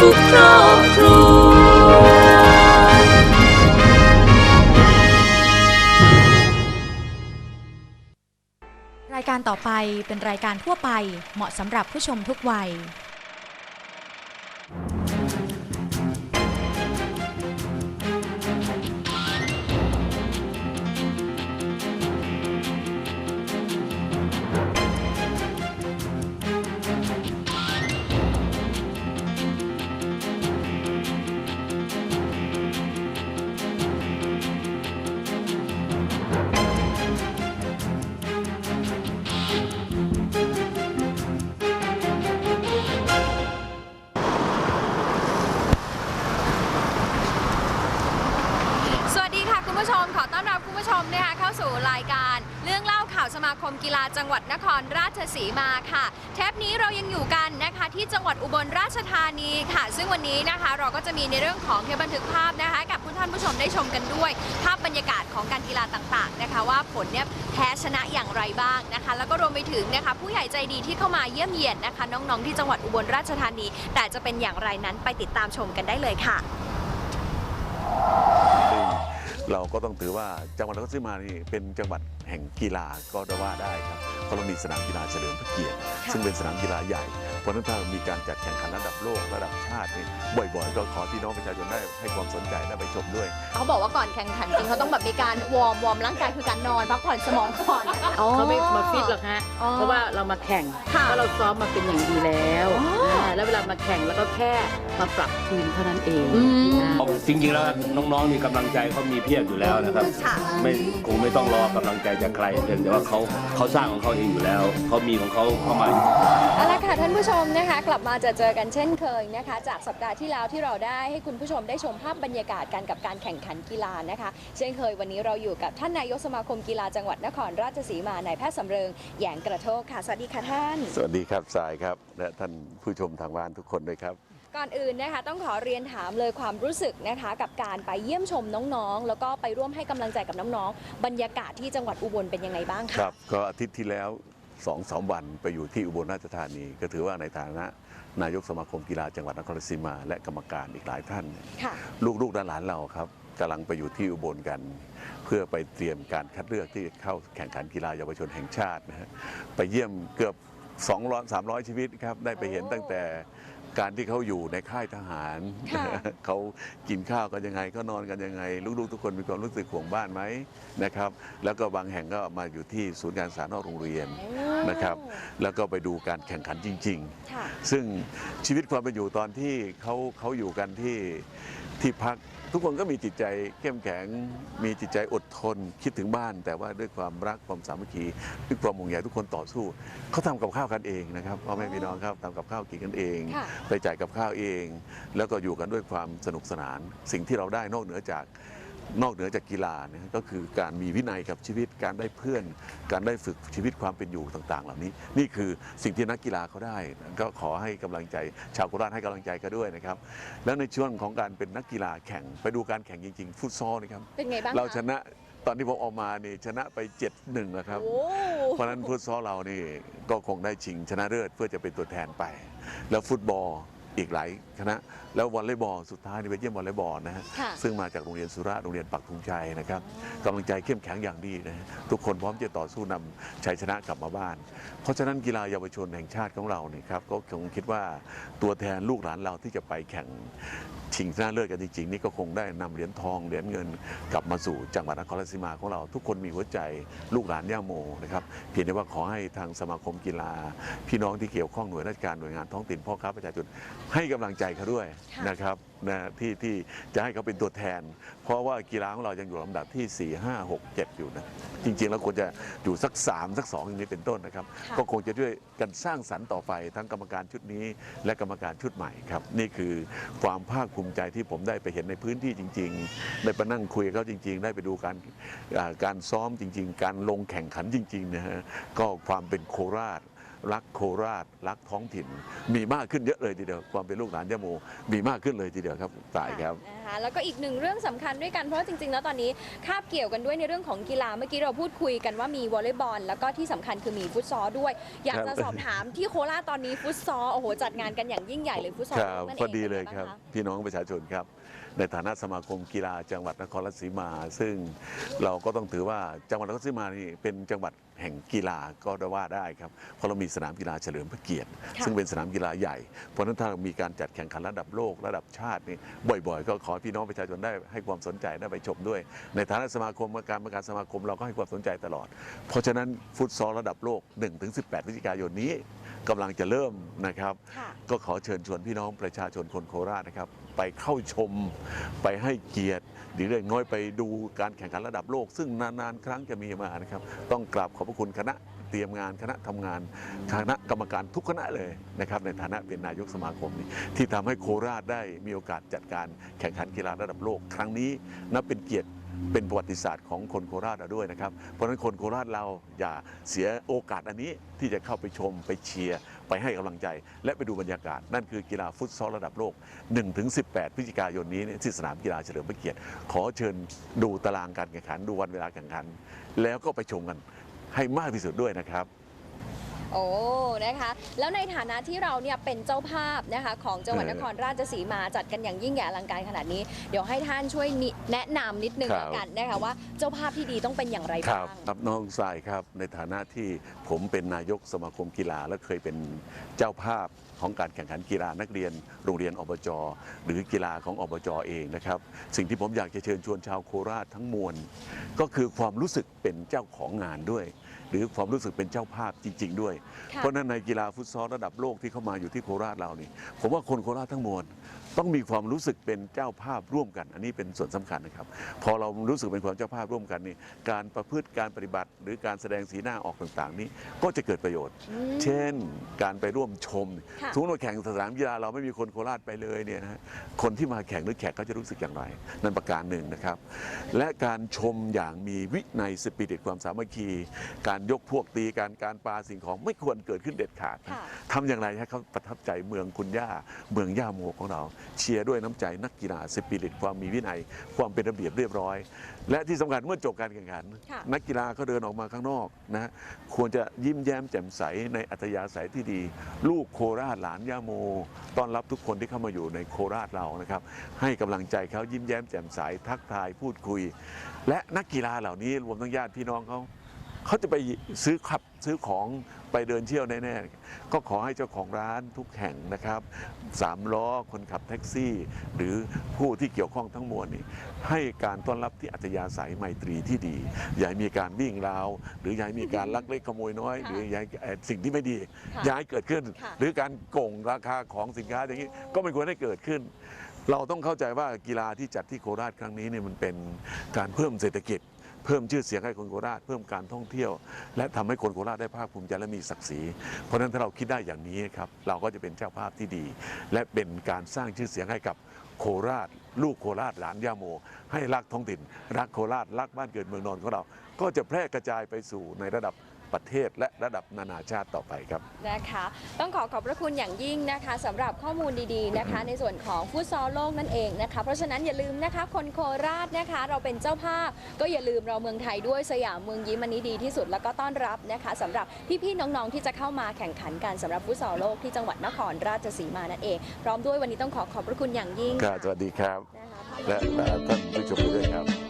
ทุกครอบครัวรายการต่อไปเป็นรายการทั่วไปเหมาะสำหรับผู้ชมทุกวัย จังหวัดนครราชสีมาค่ะ เทปนี้เรายังอยู่กันนะคะที่จังหวัดอุบลราชธานีค่ะ ซึ่งวันนี้นะคะเราก็จะมีในเรื่องของเทปบันทึกภาพนะคะ กับคุณท่านผู้ชมได้ชมกันด้วย ภาพบรรยากาศของการกีฬาต่างๆนะคะ ว่าผลเนี่ยแพ้ชนะอย่างไรบ้างนะคะ แล้วก็รวมไปถึงนะคะผู้ใหญ่ใจดีที่เข้ามาเยี่ยมเยียนนะคะ น้องๆที่จังหวัดอุบลราชธานี แต่จะเป็นอย่างไรนั้นไปติดตามชมกันได้เลยค่ะ เราก็ต้องถือว่าจังหวัดนครราชสีมานี่เป็นจังหวัดแห่งกีฬาก็จะว่าได้ครับเพราะเรามีสนามกีฬาเฉลิมพระเกียรติค่ะซึ่งเป็นสนามกีฬาใหญ่เพราะฉะนั้นถ้ามีการจัดแข่งขันระดับโลกระดับชาตินี่ บ่อยๆ ก็ขอพี่น้องประชาชนได้ให้ความสนใจได้ไปชมด้วย เขาบอกว่าก่อนแข่งขันจริงเขาต้องแบบมีการวอร์มวอร์มร่างกายคือการนอนพักผ่อนสมองก่อนเขาไม่มาฟิตหรอกฮะ อ๋อเพราะว่าเรามาแข่งค่ะเพราะเราซ้อมมาเป็นอย่างดีแล้วอ๋ออ่าแล้วเวลามาแข่งแล้วก็แค่มาปรับทีมเท่านั้นเองอืม อ่า จริงๆแล้วน้องๆนี่กำลังใจเขามีเพียบอยู่แล้วนะครับ ค่ะ ไม่คงไม่ต้องรอกำลังใจจากใครเพียงแต่ว่าเขาเขาสร้างของเขาเองอยู่แล้วเขามีของเขาเข้ามา เอาละค่ะท่านผู้ชมนะคะ กลับมาจะเจอกันเช่นเคยนะคะ จากสัปดาห์ที่แล้วที่เราได้ให้คุณผู้ชมได้ชมภาพบรรยากาศกันกับการแข่งขันกีฬานะคะ เช่นเคยวันนี้เราอยู่กับท่านนายกสมาคมกีฬาจังหวัดนครราชสีมานายแพทย์สำเริงแหยงกระโทกค่ะ สวัสดีค่ะท่าน สวัสดีครับสายครับ และท่านผู้ชมทางบ้านทุกคนด้วยครับ ก่อนอื่นนะคะต้องขอเรียนถามเลยความรู้สึกนะคะ กับการไปเยี่ยมชมน้องๆ แล้วก็ไปร่วมให้กำลังใจกับน้องๆ บรรยากาศที่จังหวัดอุบลเป็นยังไงบ้างคคะรับก็อาทิตย์ที่แล้วสองสามวันไปอยู่ที่อุบลราชธานี ก็ถือว่าในฐานะ นายกสมาคมกีฬาจังหวัดนครราชสีมา และกรรมการอีกหลายท่านค่ะลูกๆหลานๆเราครับกำลังไปอยู่ที่อุบลกัน เพื่อไปเตรียมการคัดเลือกที่เข้าแข่งขันกีฬาเยาวชนแห่งชาตินะฮะไปเยี่ยมเกือบ200 300 ชีวิตครับ ได้ไปเห็นตั้งแต่ การที่เขาอยู่ในค่ายทหารค่ะเขากินข้าวกันยังไงเขานอนกันยังไง ลูกๆ ทุกคนมีความรู้สึกห่วงบ้านไหมนะครับ แล้วก็บางแห่งก็มาอยู่ที่ศูนย์การศึกษานอกโรงเรียนนะครับ แล้วก็ไปดูการแข่งขันจริงๆค่ะซึ่งชีวิตความเป็นอยู่ตอนที่เขาเขาอยู่กันที่ ที่พักทุกคนก็มีจิตใจเข้มแข็ง มีจิตใจอดทน คิดถึงบ้าน แต่ว่าด้วยความรักความสามัคคีด้วยความห่วงใยทุกคนต่อสู้เขาทำกับข้าวกันเองนะครับพ่อแม่พี่น้องครับทำกับข้าวกินกันเองค่ะไปจ่ายกับข้าวเอง แล้วก็อยู่กันด้วยความสนุกสนาน สิ่งที่เราได้นอกเหนือจาก นอกเหนือจากกีฬาเนี่ยก็คือการมีวินัยกับชีวิตการได้เพื่อน การได้ฝึกชีวิตความเป็นอยู่ต่างๆ เหล่านี้ นี่คือสิ่งที่นักกีฬาเขาได้ ก็ขอให้กำลังใจ ชาวโคราชให้กำลังใจกันด้วยนะครับ แล้วในช่วงของการเป็นนักกีฬาแข่งไปดูการแข่งจริง ๆ ฟุตซอลนะครับเป็นไงบ้างเราคะชนะตอนที่ผมออกมานี่ชนะไป 7-1นะครับโอ้เพราะฉะนั้นฟุตซอลเรานี่ก็คงได้ชิงชนะเลิศเพื่อจะเป็นตัวแทนไป แล้วฟุตบอล อีกหลายคณะ แล้ววอลเลย์บอลสุดท้ายนี่ไปเยี่ยมวอลเลย์บอลนะฮะค่ะซึ่งมาจากโรงเรียนสุราษฎร์โรงเรียนปักธงชัยนะครับกำลังใจเข้มแข็งอย่างดีนะฮะทุกคนพร้อมจะต่อสู้นำชัยชนะกลับมาบ้าน เพราะฉะนั้นกีฬาเยาวชนแห่งชาติของเราเนี่ยครับก็คงคิดว่าตัวแทนลูกหลานเราที่จะไปแข่งชิงชนะเลิศกันจริงๆนี่ก็คงได้นำเหรียญทองเหรียญเงิน กลับมาสู่จังหวัดนครราชสีมาของเรา ทุกคนมีหัวใจลูกหลานย่าโมนะครับเพียงแต่ว่าขอให้ทางสมาคมกีฬา พี่น้องที่เกี่ยวข้องหน่วยราชการหน่วยงานท้องถิ่นพ่อค้าประชาชน ให้กำลังใจเขาด้วยค่ะนะครับนะที่ที่จะให้เขาเป็นตัวแทน เพราะว่ากีฬาของเรายังอยู่ลำดับที่ 4 5 6 7 อยู่นะ จริงๆแล้วควรจะอยู่สัก 3 สัก 2 อย่างนี้เป็นต้นนะครับค่ะก็คงจะด้วยกันสร้างสรรค์ต่อไปทั้งกรรมการชุดนี้ และกรรมการชุดใหม่ครับ นี่คือความภาคภูมิใจที่ผมได้ไปเห็นในพื้นที่จริง ๆ ได้ไปนั่งคุยกับเขาจริง ๆ ได้ไปดูการอ่าการซ้อมจริง ๆ การลงแข่งขันจริงๆนะฮะก็ความเป็นโคราช รักโคราช รักท้องถิ่น มีมากขึ้นเยอะเลยทีเดียวความเป็นลูกหลานยะโมมีมากขึ้นเลยทีเดียวครับตายครับนะคะแล้วก็อีกหนึ่งเรื่องสำคัญด้วยกันเพราะว่าจริงๆแล้วตอนนี้คาบเกี่ยวกันด้วยในเรื่องของกีฬาเมื่อกี้เราพูดคุยกันว่ามีวอลเลย์บอล แล้วก็ที่สำคัญคือมีฟุตซอลด้วย อยากครับจะสอบถามที่โคราชตอนนี้ฟุตซอลโอ้โหจัดงานกันอย่างยิ่งใหญ่เลยฟุตซอลครับนั่นพเอองดีเลยป็นครับไงางะพี่น้องประชาชนครับ ในฐานะสมาคมกีฬาจังหวัดนครราชสีมา ซึ่งเราก็ต้องถือว่าจังหวัดนครราชสีมานี่เป็นจังหวัดแห่งกีฬาก็ได้ว่าได้ครับเพราะเรามีสนามกีฬาเฉลิมพระเกียรติ ซึ่งเป็นสนามกีฬาใหญ่ เพราะฉะนั้นถ้ามีการจัดแข่งขันระดับโลกระดับชาตินี่บ่อยๆ ก็ขอพี่น้องประชาชนได้ให้ความสนใจได้ไปชมด้วย ในฐานะสมาคมการประการสมาคมเราก็ให้ความสนใจตลอด เพราะฉะนั้นฟุตซอลระดับโลก 1-18พฤศจิกายนนี้ กำลังจะเริ่มนะครับค่ะก็ขอเชิญชวนพี่น้องประชาชนคนโคราชนะครับ ไปเข้าชมไปให้เกียรติหรือเล็กน้อยไปดูการแข่งขันระดับโลก ซึ่งนานๆ ครั้งจะมีมานะครับ ต้องกราบขอบพระคุณคณะเตรียมงานคณะทำงานคณะกรรมการทุกคณะเลยนะครับ ในฐานะเป็นนายกสมาคมนี่ที่ทำให้โคราชได้มีโอกาสจัดการแข่งขันกีฬาระดับโลก ครั้งนี้นับเป็นเกียรติ เป็นประวัติศาสตร์ของคนโคราชเราด้วยนะครับ เพราะฉะนั้นคนโคราชเราอย่าเสียโอกาสอันนี้ที่จะเข้าไปชมไปเชียร์ ไปให้กำลังใจ และไปดูบรรยากาศ นั่นคือกีฬาฟุตซอลระดับโลก 1-18 พฤศจิกายนนี้เนี่ยที่สนามกีฬาเฉลิมพระเกียรติ ขอเชิญดูตารางการแข่งขันดูวันเวลาแข่งขัน แล้วก็ไปชมกันให้มากที่สุดด้วยนะครับ โอ้นะคะ แล้วในฐานะที่เราเนี่ยเป็นเจ้าภาพนะคะของจังหวัดเออนครราชสีมาจัดกันอย่างยิ่งใหญ่อลังการขนาดนี้ เดี๋ยวให้ท่านช่วยนิแนะนำนิดนึงครับแล้วกันนะคะว่าเจ้าภาพที่ดีต้องเป็นอย่างไรคบ้ารับงครับน้องทรายครับในฐานะที่ผมเป็นนายกสมาคมกีฬา และเคยเป็นเจ้าภาพของการแข่งขันกีฬานักเรียน โรงเรียนอบจ หรือกีฬาของอบจเองนะครับ สิ่งที่ผมอยากจะเชิญชวนชาวโคราชทั้งมวลก็คือความรู้สึกเป็นเจ้าของงานด้วย หรือความรู้สึกเป็นเจ้าภาพจริง ๆ ด้วยค่ะเพราะฉะนั้นในกีฬาฟุตซอลระดับโลกที่เข้ามาอยู่ที่โคราชเรานี่ผมว่าคนโคราชทั้งมวล ต้องมีความรู้สึกเป็นเจ้าภาพร่วมกัน อันนี้เป็นส่วนสำคัญนะครับ พอเรารู้สึกเป็นความเจ้าภาพร่วมกันนี่การประพฤติการปฏิบัติ หรือการแสดงสีหน้าออกต่างๆ นี้ก็จะเกิดประโยชน์อืมเช่น การไปร่วมชมค่ะสมมติว่าแข่งสนามกีฬาเราไม่มีคนโคราชไปเลยเนี่ยนะฮะคนที่มาแข่งหรือแขกเขาจะรู้สึกอย่างไร นั่นประการหนึ่งนะครับ และการชมอย่างมีวินัยสปิริตความสามัคคี การยกพวกตีการการปาสิ่งของไม่ควรเกิดขึ้นเด็ดขาดนะค่ะทำอย่างไรให้เขาประทับใจเมืองคุณย่าเมืองย่าโมของเราเชียร์ด้วยน้ำใจนักกีฬาสปิริตความมีวินัย ความเป็นระเบียบเรียบร้อย และที่สำคัญเมื่อจบการแข่งขันค่ะนักกีฬาเขาเดินออกมาข้างนอกนะควรจะยิ้มแย้มแจ่มใสในอัธยาศัยที่ดี ลูกโคราชหลานย่าโมต้อนรับทุกคนที่เข้ามาอยู่ในโคราชเรานะครับให้กำลังใจเขายิ้มแย้มแจ่มใสทักทายพูดคุย และนักกีฬาเหล่านี้รวมทั้งญาติพี่น้องเขา เขาจะไปซื้อขับซื้อของไปเดินเที่ยวแน่ๆ ก็ขอให้เจ้าของร้านทุกแห่งนะครับสามล้อคนขับแท็กซี่ หรือผู้ที่เกี่ยวข้องทั้งมวลนี่ให้การต้อนรับที่อัธยาศัยไมตรีที่ดี อย่าให้มีการวิ่งราว หรืออย่าให้มีการลักเล็กขโมยน้อยค่ะหรืออย่าให้เอ่อสิ่งที่ไม่ดีค่ะอย่าให้เกิดขึ้นค่ะหรือการโกงราคาของสินค้าอย่างนี้ก็ไม่ควรให้เกิดขึ้นเราต้องเข้าใจว่ากีฬาที่จัดที่โคราชครั้งนี้เนี่ยมันเป็นการเพิ่มเศรษฐกิจ เพิ่มชื่อเสียงให้คนโคราช เพิ่มการท่องเที่ยว และทำให้คนโคราชได้ภาคภูมิใจและมีศักดิ์ศรี เพราะฉะนั้นถ้าเราคิดได้อย่างนี้ครับเราก็จะเป็นเจ้าภาพที่ดี และเป็นการสร้างชื่อเสียงให้กับโคราช ลูกโคราชหลานย่าโม ให้รักท้องถิ่น รักโคราชรักบ้านเกิดเมืองนอนของเรา ก็จะแพร่กระจายไปสู่ในระดับ ประเทศและระดับนานาชาติต่อไปครับนะคะต้องขอขอบพระคุณอย่างยิ่งนะคะสำหรับข้อมูลดีๆนะคะ ในส่วนของฟุตซอลโลกนั่นเองนะคะ เพราะฉะนั้นอย่าลืมนะคะคนโคราชนะคะ เราเป็นเจ้าภาพก็อย่าลืมเราเมืองไทยด้วยสยามเมืองยิ้มอันนี้ดีที่สุดแล้วก็ต้อนรับนะคะสำหรับพี่ๆน้องๆที่จะเข้ามาแข่งขันกันสำหรับฟุตซอลโลกที่จังหวัดนครราชสีมานั่นเอง พร้อมด้วยวันนี้ต้องขอขอบพระคุณอย่างยิ่งครับสวัสดีครับนะคะและและท่านผู้ชมด้วยครับ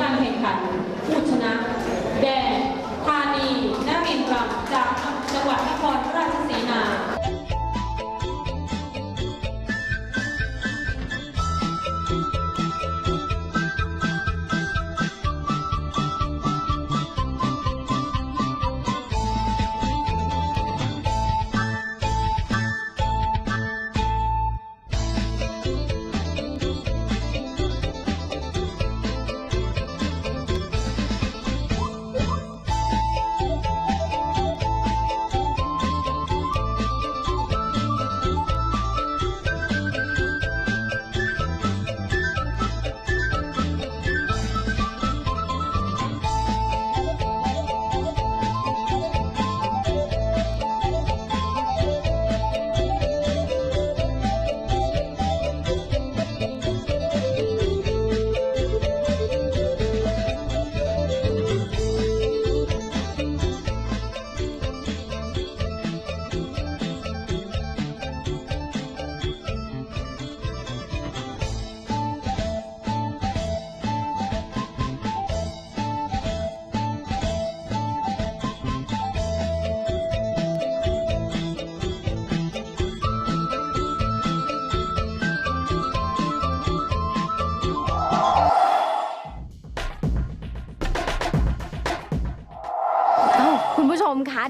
การแข่งขันผู้ชนะ แดงธานีนารินทร์รำจากจังหวัดนครราชสีมา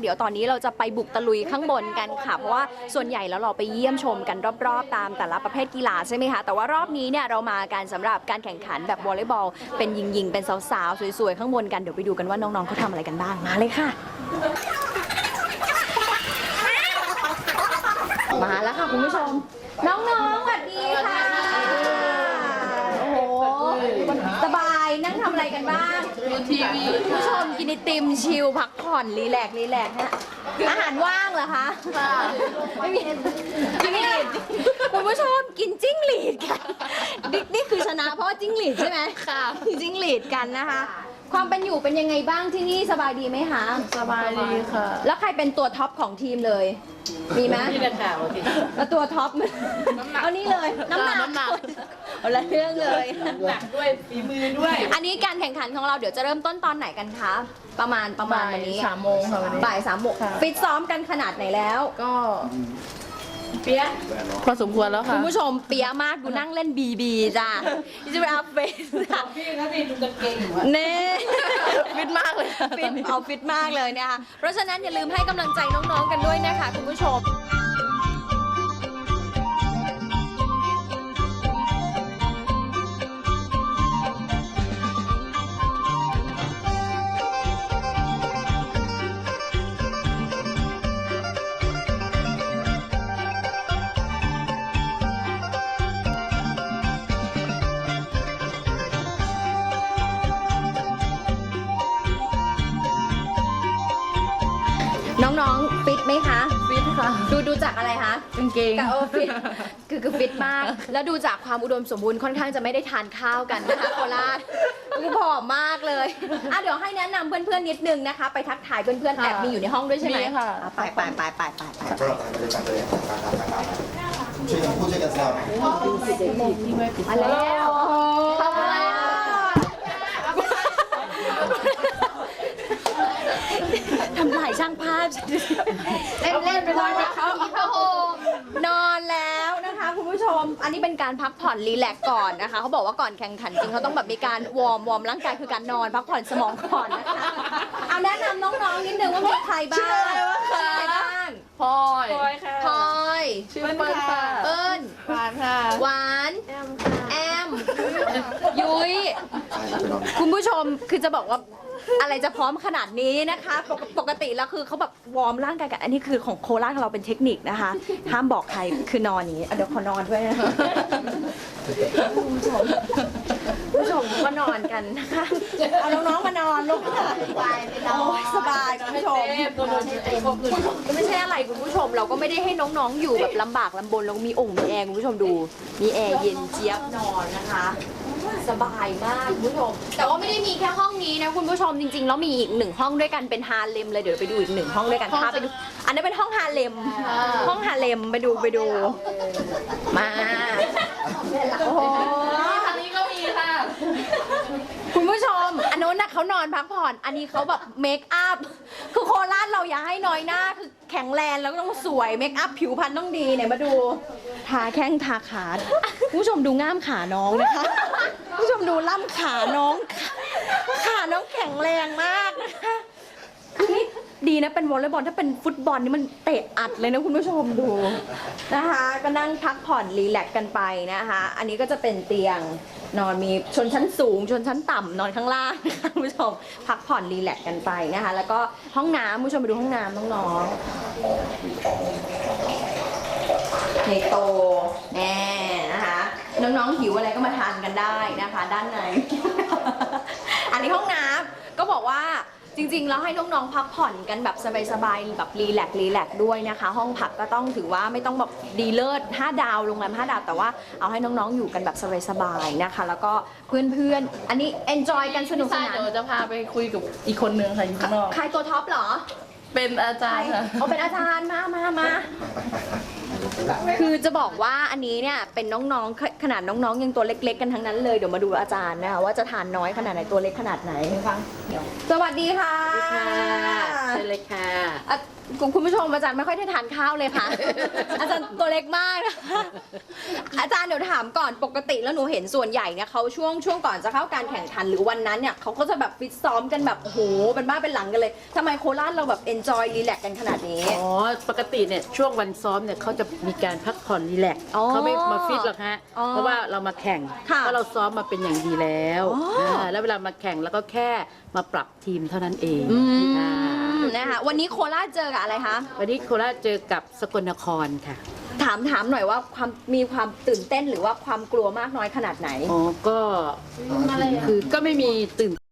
เดี๋ยวตอนนี้เราจะไปบุกตะลุยข้างบนกันค่ะ เพราะว่าส่วนใหญ่แล้วเราไปเยี่ยมชมกันรอบๆ ตามแต่ละประเภทกีฬาใช่ไหมคะ แต่ว่ารอบนี้เนี่ยเรามากันสำหรับการแข่งขันแบบวอลเลย์บอล เป็นยิงๆ เป็นสาวๆ สวยๆ ข้างบนกัน เดี๋ยวไปดูกันว่าน้องๆเขาทำอะไรกันบ้าง มาเลยค่ะ มาแล้วค่ะคุณผู้ชม น้องๆสวัสดีค่ะ โอ้โหสบายนั่งทำอะไรกันบ้าง ดูทีวีคุณผู้ชมกินไอติมชิลพักผ่อนรีแลกซ์รีแลกซ์ฮะอาหารว่างเหรอคะไม่มีจิ้งหรีดคุณผู้ชมกินจิ้งหรีดค่ะนี่นี่คือชนะเพราะว่าจิ้งหรีดใช่ไหมค่ะ จิ้งหรีดกันนะคะ ความเป็นอยู่เป็นยังไงบ้างที่นี่สบายดีไหมคะ สบายดีค่ะ แล้วใครเป็นตัวท็อปของทีมเลย มีไหมนี่แหละค่ะโอเคแล้วตัวท็อปมันเอานี่เลย น้ำหนักน้ำหนักเอาละเรื่องเลย หนักด้วยฝีมือด้วย อันนี้การแข่งขันของเราเดี๋ยวจะเริ่มต้นตอนไหนกันคะ ประมาณประมาณวันนี้สามโมงค่ะวันนี้บ่ายสามโมงค่ะฟิตซ้อมกันขนาดไหนแล้ว ก็ เปียกพอสมควรแล้วคุค่ะ ณผู้ชมเปียมากดูนั่งเล่นบีบีจ้าจะไปอัพเฟสค่ะพี่นักเรียนดูกางเกงอยู่เน่ฟิตมากเลยฟิตเอาฟิตมากเลยนะคะเพราะฉะนั้นอย่าลืมให้กำลังใจน้องๆกันด้วยนะคะคุณผู้ชม น้องๆฟิตไหมคะฟิตค่ะ ดูดูจากอะไรคะกางเกงกะโอฟิตคือคือฟิตมาก แล้วดูจากความอุดมสมบูรณ์ค่อนข้างจะไม่ได้ทานข้าวกันนะคะโคราชคือผอมมากเลยอะเดี๋ยวให้แนะนำเพื่อนๆนิดนึงนะคะ ไปทักทายเพื่อนๆค่ะแอบมีอยู่ในห้องด้วยใช่ไหมมีค่ะ อ่ไปไปไปไปไปไปก็ตามไปด้วยกันเลยตามตามตามตามช่วยกันพูดช่วยกันแซวมาแล้วทำอะไรอะทำลาย ช่างภาพเล่นเล่นไปนอนเขาอีกนอนแล้วนะคะคุณผู้ชม อันนี้เป็นการพักผ่อนรีแลกซ์ก่อนนะคะเขาบอกว่าก่อนแข่งขันจริงเขาต้องแบบมีการวอร์มวอร์มร่างกายคือการนอนพักผ่อนสมองก่อนนะคะเอาแนะนำน้องๆนิดนึงว่ามีใครบ้างชื่ออะไรวะคะ ใครบ้างพลอยพลอยค่ะพลอยชื่อเปิ้ลค่ะเปิ้ลหวานค่ะหวานแอม ยุ้ย คุณผู้ชมคือจะบอกว่าอะไรจะพร้อมขนาดนี้นะคะปกปกติแล้วคือเขาแบบวอร์มร่างกายกันอันนี้คือของโคราชของเราเป็นเทคนิคนะคะ ห้ามบอกใครคือนอนอย่างนี้อะเดี๋ยวขอนอนด้วยนะคะคุณผู้ชมคุณผู้ชมก็นอนกันนะคะเอาน้องๆมานอนลูกค่ะโอ้ยสบายคุณผู้ชมไม่ใช่อะไรคุณผู้ชม เราก็ไม่ได้ให้น้องๆอยู่แบบลำบากลำบนเรามีองค์มีแอร์คุณผู้ชมดู มีแอร์เย็นเจี๊ยบนอนนะคะ สบายมากคุณผู้ชม แต่ว่าไม่ได้มีแค่ห้องนี้นะคุณผู้ชมจริงๆ แล้วมีอีกหนึ่งห้องด้วยกันเป็นฮาเลมเลยเดี๋ยวไปดูอีกหนึ่งห้องด้วยกันพาไปดูอันนี้นเป็นห้องฮาเลม ห้องฮาเลมไปดูไปดู มาโอ้โหทางนี้ก็มีค่ะ คุณผู้ชน่ะเขานอนพักผ่อน อันนี้เขาแบบเมคอัพ คือโคราชเราอย่าให้น้อยหน้า คือแข็งแรงแล้วก็ต้องสวยเมคอัพผิวพรรณต้องดีเนี่ยมาดูทาแข้งทาขาคุณผู้ชมดูง่ามขาน้องนะคะคุณผู้ชมดูล่ำขาน้อง ขาน้องแข็งแรงมากนะคะคือนี่ดีนะเป็นวอลเลย์บอลถ้าเป็นฟุตบอลนี่มันเตะอัดเลยนะคุณผู้ชมดูนะคะ ก็นั่งพักผ่อนรีแลกซ์กันไปนะคะ อันนี้ก็จะเป็นเตียง นอนมีชนชั้นสูง ชนชั้นต่ำนอนข้างล่างนะคะคุณผู้ชมพักผ่อนรีแลกซ์กันไปนะคะ แล้วก็ห้องน้ำคุณผู้ชมไปดูห้องน้ำน้องๆในโตแน่นะคะ น้องๆหิวอะไรก็มาทานกันได้นะคะ ด้านใน อันนี้ห้องน้ำก็บอกว่า จริงๆ แล้วให้น้องๆ พักผ่อนกันแบบสบายๆ แบบรีแลกซ์รีแลกซ์ด้วยนะคะ ห้องพักก็ต้องถือว่าไม่ต้องแบบดีเลิศ5ดาวโรงแรม5ดาว แต่ว่าเอาให้น้องๆ อยู่กันแบบสบายๆ นะคะ แล้วก็เพื่อนๆ อันนี้ enjoy กันสนุกสนานเดี๋ยวจะพาไปคุยกับอีกคนนึงค่ะอยู่ข้างนอก ใครตัวท็อปเหรอ เป็นอาจารย์ค่ะเขาเป็นอาจารย์มามามาคือจะบอกว่าอันนี้เนี่ยเป็นน้องๆขขนาดน้องๆ ยังตัวเล็กๆ กันทั้งนั้นเลย เดี๋ยวมาดูอาจารย์นะคะว่าจะทานน้อยขนาดไหนตัวเล็กขนาดไหนฟัง สวัสดีค่ะเชิญเลยค่ะ อะคุณคุณผู้ชมอาจารย์ไม่ค่อยได้ทานข้าวเลยค่ะ อาจารย์ตัวเล็กมากนะคะอาจารย์เดี๋ยวถามก่อนปกติแล้วหนูเห็นส่วนใหญ่เนี่ยเขาช่วงช่วงก่อนจะเข้าการแข่งขันหรือวันนั้นเนี่ยเขาก็จะแบบฟิตซ้อมกันแบบโอ้โหเป็นบ้าเป็นหลังกันเลยทำไมโคราชเราแบบเอนจอยรีแลกกันขนาดนี้ อ๋อ ปกติเนี่ยช่วงวันซ้อมเนี่ยเขาจะมีการพักผ่อนรีแลกซ์อ๋อเขาไม่มาฟิตหรอกฮะ อ๋อเพราะว่าเรามาแข่งค่ะเพราะเราซ้อมมาเป็นอย่างดีแล้วอ๋ออ่าแล้วเวลามาแข่งแล้วก็แค่ มาปรับทีมเท่านั้นเองอืค่ะมนะคะวันนี้โคราชเจอกับอะไรคะ วันนี้โคราชเจอกับสกลนครค่ะถามถามหน่อยว่าความมีความตื่นเต้นหรือว่าความกลัวมากน้อยขนาดไหน อ๋อก็คือก็ไม่มีตื่น